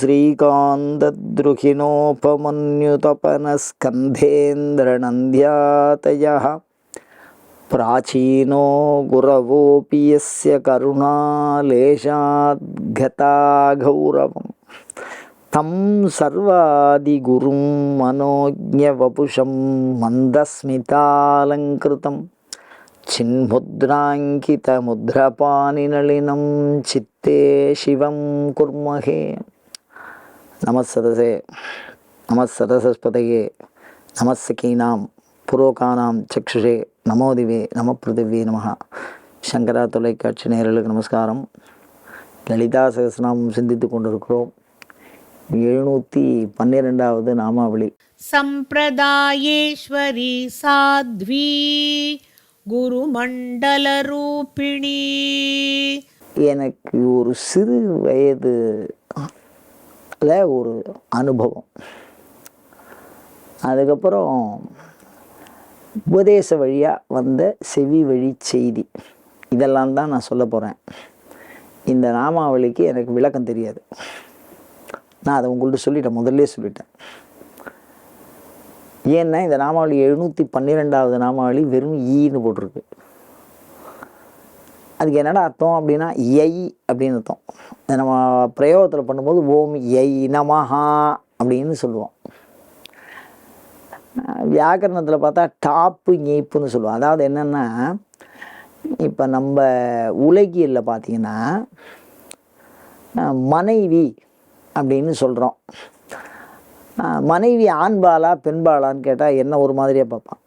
श्रीकान्तद्रुहिणोपमन्युतपनस्कन्धेन्द्रनन्द्यातयः प्राचीनो गुरवोऽपि यस्य करुणालेशाद्गता गौरवम् तं सर्वादिगुरुं मनोज्ञवपुषं मन्दस्मितालङ्कृतं चिन्मुद्राङ्कितमुद्रपानिनलिनं चित्ते शिवं कुर्महे நமசதசே நமசதசஸ்பதையே நமசகீனாம் புரோகானாம் சக்ஷுஷே நமோதிவே நம பிருத்திவே நமகா சங்கரா தொலைக்காட்சி நேரலுக்கு நமஸ்காரம். லலிதா சகசநாமம் சிந்தித்து கொண்டிருக்கிறோம். எழுநூற்றி பன்னிரெண்டாவது நாமாவளி. சம்பிரதாயேஸ்வரி சாத்வி குருமண்டல ரூபிணி. எனக்கு ஒரு சிறு வயது ஒரு அனுபவம். அதுக்கப்புறம் உபதேச வழியாக வந்த செவி வழி செய்தி. இதெல்லாம் தான் நான் சொல்ல போகிறேன் இந்த நாமாவளிக்கு எனக்கு விளக்கம் தெரியாது. நான் அதை உங்கள்கிட்ட சொல்லிட்டேன் முதல்ல சொல்லிட்டேன். ஏன்னா இந்த நாமாவளி எழுநூற்றி பன்னிரெண்டாவது நாமாவளி வெறும் ஈன்னு போட்டிருக்கு. அதுக்கு என்னடா அர்த்தம் அப்படின்னா எய் அப்படின்னு அர்த்தம். நம்ம பிரயோகத்தில் பண்ணும்போது ஓம் எய் நமஹா அப்படின்னு சொல்லுவோம். வியாக்கரணத்தில் பார்த்தா டாப்பு ஞீப்புன்னு சொல்லுவோம். அதாவது என்னென்னா இப்போ நம்ம உலகியலில் பார்த்தீங்கன்னா மனைவி அப்படின்னு சொல்கிறோம் மனைவி ஆண்பாலா பெண்பாலான்னு கேட்டால் என்ன ஒரு மாதிரியாக பார்ப்பான்.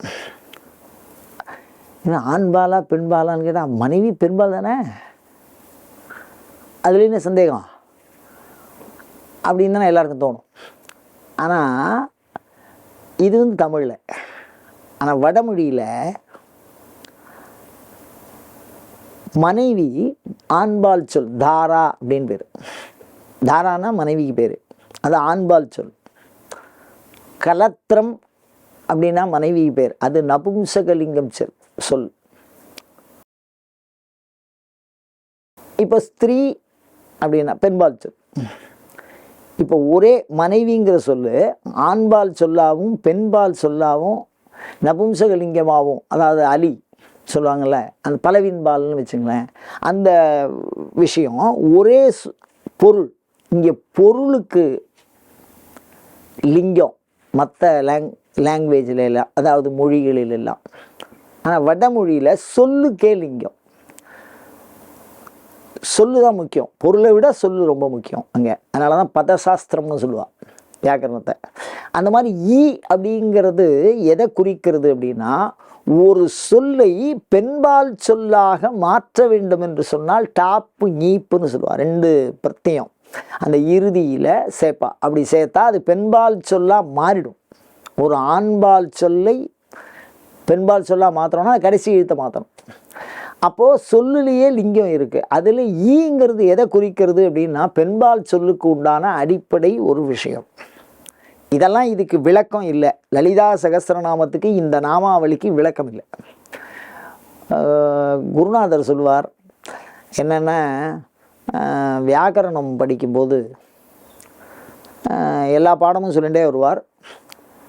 ஆண்பாலா பெண்பாலான்னு கேட்டால் மனைவி பெண்பால் தானே? அதுல என்ன சந்தேகம்? அப்படின்னு தானே எல்லாருக்கும் தோணும். ஆனால் இது வந்து தமிழில். ஆனால் வடமொழியில் மனைவி ஆண்பால் சொல் தாரா அப்படின்னு பேர். தாரானா மனைவிக்கு பேர். அது ஆண்பால் சொல். கலத்திரம் அப்படின்னா மனைவிக்கு பேர். அது நபும்சகலிங்கம் சொல். சொல். இப்போ ஸ்திரீ அப்படின்னா பெண்பால் சொல். இப்போ ஒரே மனைவிங்கிற சொல்லு ஆண்பால் சொல்லாவும் பெண்பால் சொல்லாவும் நபும்சகலிங்கமாகவும் அதாவது அலி சொல்லுவாங்கள்ல அந்த பலவின்பால்னு வச்சுங்களேன் அந்த விஷயம் ஒரே பொருள். இங்கே பொருளுக்கு லிங்கம் மற்ற லேங் லாங்குவேஜில் எல்லாம் அதாவது மொழிகளில் எல்லாம். ஆனால் வடமொழியில் சொல்லுக்கே லிங்கம் சொல்லு தான் முக்கியம். பொருளை விட சொல்லு ரொம்ப முக்கியம் அங்கே. அதனால தான் பதசாஸ்திரம்னு சொல்லுவாள் வியாக்கரணத்தை. அந்த மாதிரி ஈ அப்படிங்கிறது எதை குறிக்கிறது அப்படின்னா ஒரு சொல்லை பெண்பால் சொல்லாக மாற்ற வேண்டும் என்று சொன்னால் டாப்பு நீப்புன்னு சொல்லுவாள் ரெண்டு பிரத்தியம் அந்த இறுதியில் சேர்ப்பா அப்படி சேர்த்தா அது பெண்பால் சொல்லாக மாறிடும். ஒரு ஆண்பால் சொல்லை பெண்பால் சொல்லா மாற்றணும்னா கடைசி எழுத்தை மாற்றணும் அப்போது சொல்லுலேயே லிங்கம் இருக்குது அதில் ஈங்கிறது எதை குறிக்கிறது அப்படின்னா பெண்பால் சொல்லுக்கு உண்டான அடிப்படை ஒரு விஷயம். இதெல்லாம் இதுக்கு விளக்கம் இல்லை. லலிதா சகசிரநாமத்துக்கு இந்த நாமாவளிக்கு விளக்கம் இல்லை. குருநாதர் சொல்லுவார் என்னென்னா வியாக்கரணம் படிக்கும்போது எல்லா பாடமும் சொல்லிகிட்டே வருவார்.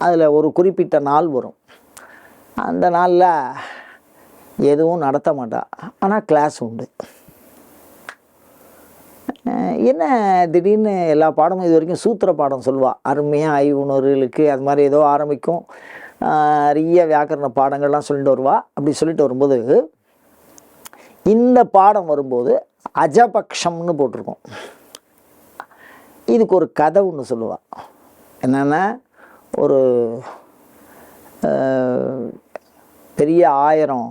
அதில் ஒரு குறிப்பிட்ட நாள் வரும். அந்த நாளில் எதுவும் நடத்த மாட்டாள் ஆனால் கிளாஸ் உண்டு. என்ன திடீர்னு எல்லா பாடமும் இது வரைக்கும் சூத்திர பாடம் சொல்லுவாள் அருமையாக ஐவுணர்களுக்கு அது மாதிரி ஏதோ ஆரம்பிக்கும். நிறைய வியாக்கரண பாடங்கள்லாம் சொல்லிட்டு வருவா. அப்படி சொல்லிட்டு வரும்போது இந்த பாடம் வரும்போது அஜபக்ஷம்னு போட்டிருக்கோம். இதுக்கு ஒரு கதை ஒன்று சொல்லுவாள் என்னென்னா ஒரு பெரிய ஆயிரம்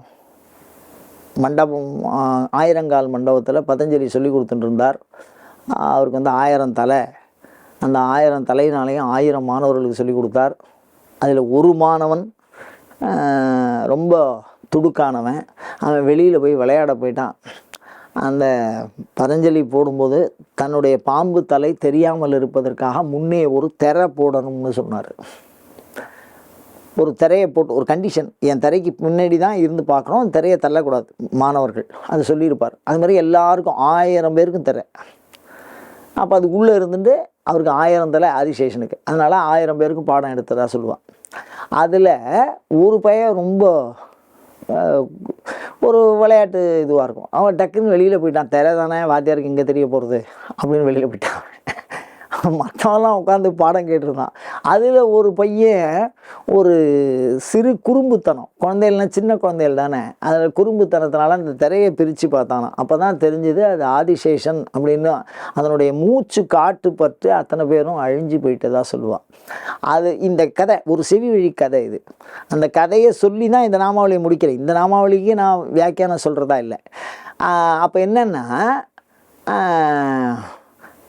மண்டபம் ஆயிரங்கால் மண்டபத்தில் பதஞ்சலி சொல்லி கொடுத்துட்டுருந்தார். அவருக்கு வந்து ஆயிரம் தலை. அந்த ஆயிரம் தலையினாலையும் ஆயிரம் மாணவர்களுக்கு சொல்லி கொடுத்தார். அதில் ஒரு மாணவன் ரொம்ப துடுக்கானவன். அவன் வெளியில் போய் விளையாட போயிட்டான். அந்த பதஞ்சலி போடும்போது தன்னுடைய பாம்பு தலை தெரியாமல் இருப்பதற்காக முன்னே ஒரு தெர போடணும்னு சொன்னார். ஒரு திரையை போட்டு ஒரு கண்டிஷன் என் திரைக்கு முன்னாடி தான் இருந்து பார்க்கணும். திரையை தள்ளக்கூடாது. மாணவர்கள். அது சொல்லியிருப்பார். அது மாதிரி எல்லாருக்கும் ஆயிரம் பேருக்கும் திரை. அப்போ அது உள்ளே இருந்துட்டு அவருக்கு ஆயிரம் தலை ஆதிசேஷனுக்கு அதனால் ஆயிரம் பேருக்கும் பாடம் எடுத்ததா சொல்லுவான். அதில் ஒரு பையன் ரொம்ப ஒரு விளையாட்டு இதுவாக இருக்கும். அவன் டக்குன்னு வெளியில் போயிட்டான். திரை தானே வாத்தியாருக்கு இங்கே தெரிய போகிறது அப்படின்னு வெளியில் போயிட்டான். மற்றவெல்லாம் உட்காந்து பாடம் கேட்டிருந்தான். அதில் ஒரு பையன் ஒரு சிறு குறும்புத்தனம். குழந்தைகள்லாம் சின்ன குழந்தைகள் தானே? அதில் குறும்புத்தனத்தினால அந்த திரையை பிரித்து பார்த்தானா அப்போ தான் தெரிஞ்சுது அது ஆதிசேஷன் அப்படின்னு அதனுடைய மூச்சு காட்டு பற்று அத்தனை பேரும் அழிஞ்சு போயிட்டதாக சொல்லுவான் அது இந்த கதை ஒரு செவி வழி கதை இது. அந்த கதையை சொல்லி தான் இந்த நாமாவளியை முடிக்கிறேன். இந்த நாமாவளிக்கு நான் வியாக்கியானம் சொல்கிறதா இல்லை. அப்போ என்னென்னா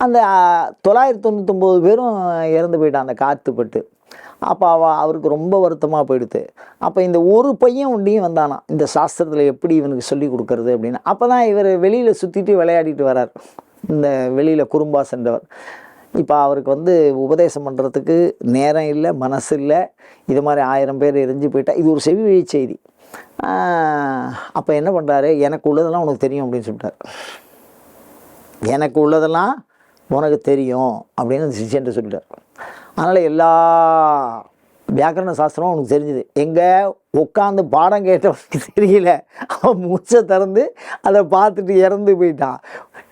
அந்த தொள்ளாயிரத்தி தொண்ணூத்தொம்பது பேரும் இறந்து போயிட்டான் அந்த காற்று பட்டு அப்போ அவ அவருக்கு ரொம்ப வருத்தமாக போயிடுது. அப்போ இந்த ஒரு பையன் ஒன்றையும் வந்தானாம் இந்த சாஸ்திரத்தில் எப்படி இவனுக்கு சொல்லி கொடுக்கறது அப்படின்னு. அப்போ தான் இவர் வெளியில் சுற்றிட்டு விளையாடிட்டு வரார். இந்த வெளியில் குறும்பா சென்றவர். இப்போ அவருக்கு வந்து உபதேசம் பண்ணுறதுக்கு நேரம் இல்லை மனசு இல்லை. இது மாதிரி ஆயிரம் பேர் எரிஞ்சு போயிட்டா இது ஒரு செவி வழி செய்தி. அப்போ என்ன பண்ணுறாரு எனக்கு உள்ளதெல்லாம் உனக்கு தெரியும் அப்படின்னு சொல்லிட்டார். எனக்கு உள்ளதெல்லாம் உனக்கு தெரியும் அப்படின்னு அந்த சொல்லிட்டார். அதனால் எல்லா வியாக்கரண சாஸ்திரம் அவனுக்கு தெரிஞ்சுது. எங்கே உட்காந்து பாடம் கேட்டவனுக்கு தெரியல. அவன் மூச்சை திறந்து அதை பார்த்துட்டு இறந்து போயிட்டான்.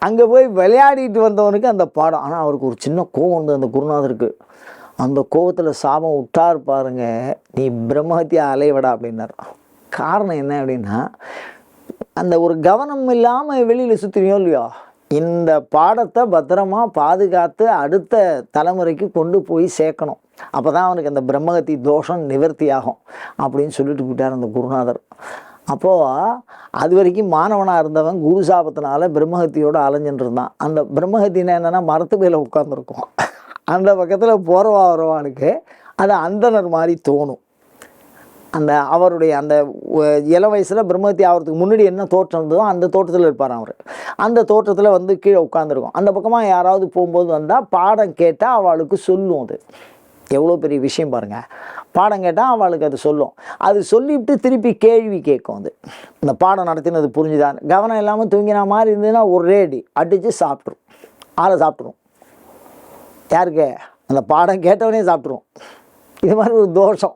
அங்கே போய் விளையாடிட்டு வந்தவனுக்கு அந்த பாடம். ஆனால் அவருக்கு ஒரு சின்ன கோவம் வந்து அந்த குருநாதருக்கு. அந்த கோவத்தில் சாபம் விட்டார் பாருங்க. நீ பிரம்மஹத்தியா அலைவடா அப்படின்னார். காரணம் என்ன அப்படின்னா அந்த ஒரு கவனம் இல்லாமல் வெளியில் சுற்றுறியோ இல்லையோ இந்த பாடத்தை பத்திரமா பாதுகாத்து அடுத்த தலைமுறைக்கு கொண்டு போய் சேர்க்கணும். அப்போ தான் அவனுக்கு அந்த பிரம்மகத்தி தோஷம் நிவர்த்தி ஆகும் அப்படின்னு சொல்லிட்டு போயிட்டார் அந்த குருநாதர். அப்போது அது வரைக்கும் மாணவனாக இருந்தவன் குரு சாபத்தினால பிரம்மஹத்தியோடு அலைஞ்சுட்டு இருந்தான். அந்த பிரம்மஹத்தினா என்னென்னா மரத்து மேலே உட்காந்துருக்கும் அந்த பக்கத்தில் போகிறவா வரவானுக்கு அது அந்தனர் மாதிரி தோணும். அந்த அவருடைய அந்த இள வயசில் பிரம்மஹத்தி ஆகிறதுக்கு முன்னாடி என்ன தோற்றம் இருந்ததோ அந்த தோட்டத்தில் இருப்பார் அவர். அந்த தோட்டத்தில் வந்து கீழே உட்காந்துருக்கும் அந்த பக்கமாக யாராவது போகும்போது வந்தால் பாடம் கேட்டால் அவளுக்கு சொல்லும் அது. எவ்வளோ பெரிய விஷயம் பாருங்கள் பாடம் கேட்டால் அவளுக்கு அது சொல்லும். அது சொல்லிவிட்டு திருப்பி கேள்வி கேட்கும் அது. இந்த பாடம் நடத்தினது புரிஞ்சுதான் கவனம் இல்லாமல் தூங்கின மாதிரி இருந்ததுன்னா ஒரே அடி. அடித்து சாப்பிட்ரும் ஆளை சாப்பிட்ரும் யாருக்கு? அந்த பாடம் கேட்டவனே சாப்பிட்ருவோம் இது மாதிரி ஒரு தோஷம்.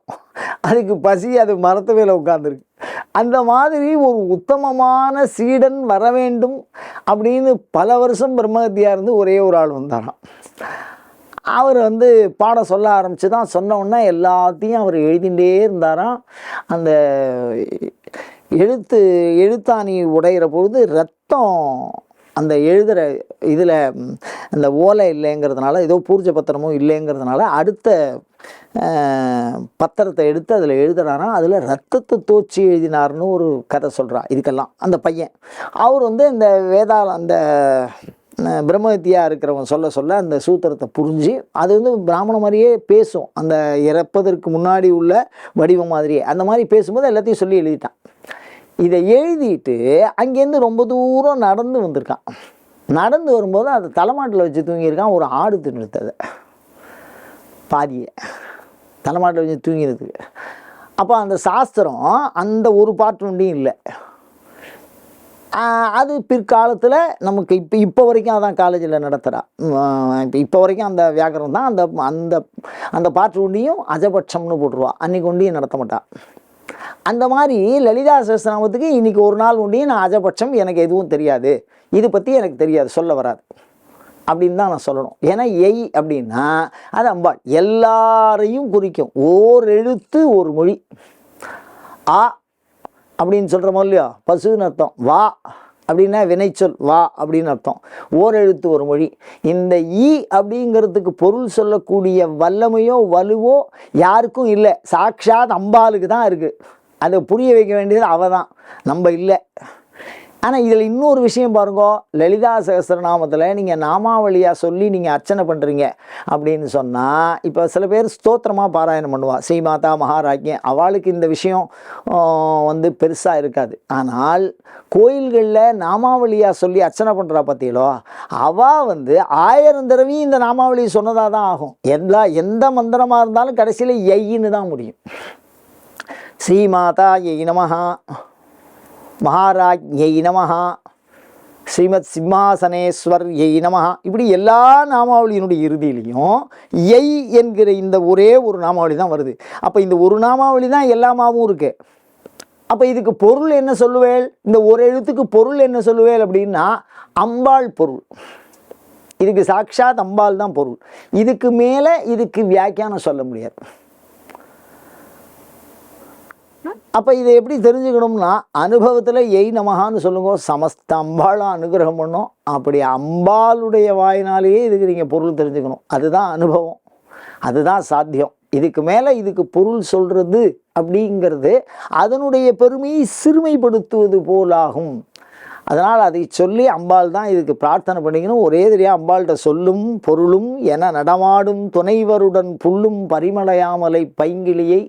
அதுக்கு பசி அது மரத்து மேலே உட்காந்துருக்கு அந்த மாதிரி ஒரு உத்தமமான சீடன் வர வேண்டும் அப்படின்னு பல வருஷம் பிரம்மகத்தியாக இருந்து ஒரே ஒரு ஆள் வந்தாராம். அவர் வந்து பாடம் சொல்ல ஆரம்பித்து தான் சொன்னோன்னே எல்லாத்தையும் அவர் எழுதிகிட்டே இருந்தாராம். அந்த எழுத்து எழுத்தாணி உடையிற பொழுது ரத்தம் அந்த எழுதுகிற இதில் அந்த ஓலை இல்லைங்கிறதுனால ஏதோ பூர்ஜ பத்திரமும் இல்லைங்கிறதுனால அடுத்த பத்திரத்தை எடுத்து அதில் எழுதுறாராம் அதில் ரத்தத்தை தோச்சி எழுதினார்னு ஒரு கதை சொல்கிறான் இதுக்கெல்லாம் அந்த பையன். அவர் வந்து இந்த வேதாள அந்த அஹ், இருக்கிறவங்க சொல்ல சொல்ல அந்த சூத்திரத்தை புரிஞ்சு அது வந்து பிராமண மாதிரியே பேசும். அந்த இறப்பதற்கு முன்னாடி உள்ள வடிவம் மாதிரியே அந்த மாதிரி பேசும்போது எல்லாத்தையும் சொல்லி எழுதிட்டான். இதை எழுதிட்டு அங்கேருந்து ரொம்ப தூரம் நடந்து வந்திருக்கான். நடந்து வரும்போது அதை தலைமாட்டில் வச்சு தூங்கியிருக்கான் ஒரு ஆடு தின்னுடுத்தது பாதியை. தலைமாட்டில் வச்சு தூங்கினதுக்கு. அப்போ அந்த சாஸ்திரம் அந்த ஒரு பாட்டு ஒன்றையும் இல்லை. அது பிற்காலத்தில் நமக்கு இப்போ இப்போ வரைக்கும் அதான் காலேஜில் நடத்துகிறா இப்போ இப்போ வரைக்கும் அந்த வியாக்கரம் தான் அந்த அந்த அந்த பாட்டு உண்டியும் அஜபட்சம்னு போட்டுருவா. அன்றைக்கு ஒண்டியும் நடத்த மாட்டான் அந்த மாதிரி லலிதா சஹஸ்ரநாமத்துக்கு இன்னைக்கு ஒரு நாள் உண்டியும் நான் அஜபட்சம் எனக்கு எதுவும் தெரியாது. இது பற்றி எனக்கு தெரியாது சொல்ல வராது. அப்படின்னு தான் நான் சொல்லணும். ஏன்னா எய் அப்படின்னா அது அம்பாள் எல்லாரையும் குறிக்கும். ஓர் எழுத்து ஒரு மொழி. ஆ அப்படின்னு சொல்கிறோமோ இல்லையோ? பசுன்னு அர்த்தம். வா அப்படின்னா வினைச்சொல் வா அப்படின்னு அர்த்தம். ஓர் எழுத்து ஒரு மொழி. இந்த ஈ அப்படிங்கிறதுக்கு பொருள் சொல்லக்கூடிய வல்லமையோ வலுவோ யாருக்கும் இல்லை. சாக்ஷாத் அம்பாளுக்கு தான் இருக்குது அதை புரிய வைக்க வேண்டியது அவ தான் நம்ம இல்லை. ஆனால் இதில் இன்னொரு விஷயம் பாருங்க லலிதா சகசரநாமத்தில் நீங்கள் நாமாவளியாக சொல்லி நீங்கள் அர்ச்சனை பண்ணுறீங்க அப்படின்னு சொன்னால் இப்போ சில பேர் ஸ்தோத்திரமாக பாராயணம் பண்ணுவாள் ஸ்ரீமாதா மகாராஜ்யம் அவளுக்கு இந்த விஷயம் வந்து பெருசாக இருக்காது. ஆனால் கோயில்களில் நாமாவளியாக சொல்லி அர்ச்சனை பண்ணுறா பார்த்தீங்களோ அவள் வந்து ஆயிரம் தடவையும் இந்த நாமாவளி சொன்னதாக தான் ஆகும். எல்லா எந்த மந்திரமாக இருந்தாலும் கடைசியில் எய்ன்னு தான் முடியும். ஸ்ரீமாதா எய் நமஹா மகாராஜ்யை நமஹா ஸ்ரீமத் சிம்மாசனேஸ்வர் எய் நமஹா. இப்படி எல்லா நாமாவளியினுடைய இறுதியிலையும் எய் என்கிற இந்த ஒரே ஒரு நாமாவளி தான் வருது. அப்போ இந்த ஒரு நாமாவளி தான் எல்லாமாவும் இருக்குது அப்போ இதுக்கு பொருள் என்ன சொல்லுவேள்? இந்த ஒரு எழுத்துக்கு பொருள் என்ன சொல்லுவேள் அப்படின்னா அம்பாள் பொருள். இதுக்கு சாட்சாத் அம்பாள் தான் பொருள். இதுக்கு மேலே இதுக்கு வியாக்கியானம் சொல்ல முடியாது. அப்போ இதை எப்படி தெரிஞ்சுக்கணும்னா அனுபவத்தில் எய் நமகான்னு சொல்லுங்க சமஸ்த அம்பாளும் அனுகிரகம் பண்ணும். அப்படி அம்பாளுடைய வாயினாலேயே இதுக்கு நீங்கள் பொருள் தெரிஞ்சுக்கணும். அதுதான் அனுபவம். அதுதான் சாத்தியம். இதுக்கு மேலே இதுக்கு பொருள் சொல்கிறது அப்படிங்கிறது அதனுடைய பெருமையை சிறுமைப்படுத்துவது போலாகும். அதனால் அதை சொல்லி அம்பாள் தான் இதுக்கு பிரார்த்தனை பண்ணிக்கணும். ஒரே தெரியா அம்பாள்கிட்ட சொல்லும் பொருளும் என நடமாடும் துணைவருடன் புல்லும் பரிமளையாமலை பைங்கிளியை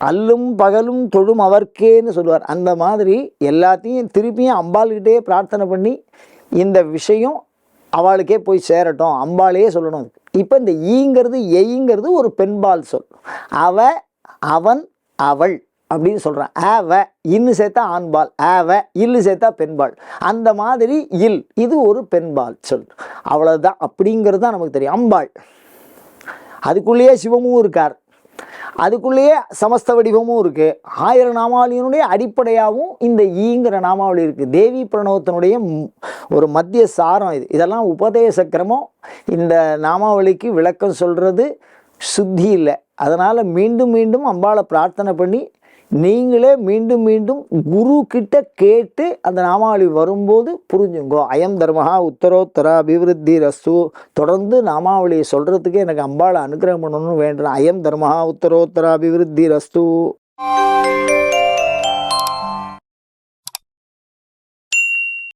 அல்லும் பகலும் தொழும் அவர்க்கேன்னு சொல்லுவார். அந்த மாதிரி எல்லாத்தையும் திருப்பியும் அம்பாள்கிட்டே பிரார்த்தனை பண்ணி இந்த விஷயம் அவளுக்கே போய் சேரட்டும் அம்பாளையே சொல்லணும். இப்போ இந்த ஈங்கிறது எய்ங்கிறது ஒரு பெண்பால் சொல். அவ அவன் அவள் அப்படின்னு சொல்கிறான் ஆவ இன்னு சேர்த்தா ஆண்பால். ஆவ இல்லு சேர்த்தா பெண்பால். அந்த மாதிரி இல் இது ஒரு பெண்பால் சொல். அவ்வளோதான் அப்படிங்கிறது தான் நமக்கு தெரியும். அம்பாள். அதுக்குள்ளேயே சிவமும் இருக்கார். அதுக்குள்ளேயே சமஸ்த வடிவமும் இருக்குது ஆயிரம் நாமாவளியினுடைய அடிப்படையாகவும் இந்த ஈங்கிற நாமாவளி இருக்குது தேவி பிரணவத்தினுடைய ஒரு மத்திய சாரம் இது. இதெல்லாம் உபதேச கிரமம். இந்த நாமாவளிக்கு விளக்கம் சொல்கிறது சுத்தி இல்லை. அதனால் மீண்டும் மீண்டும் அம்பாளை பிரார்த்தனை பண்ணி நீங்களே மீண்டும் மீண்டும் குரு கிட்ட கேட்டு அந்த நாமாவளி வரும்போது புரிஞ்சுங்கோ. அயம் தர்மஹா உத்தரோத்தர அபிவிருத்தி ரஸ்து. தொடர்ந்து நாமாவளியை சொல்கிறதுக்கே எனக்கு அம்பாளை அனுகிரகம் பண்ணணும்னு வேண்டுறேன். அயம் தர்மஹா உத்தரோத்தர அபிவிருத்தி ரஸ்து.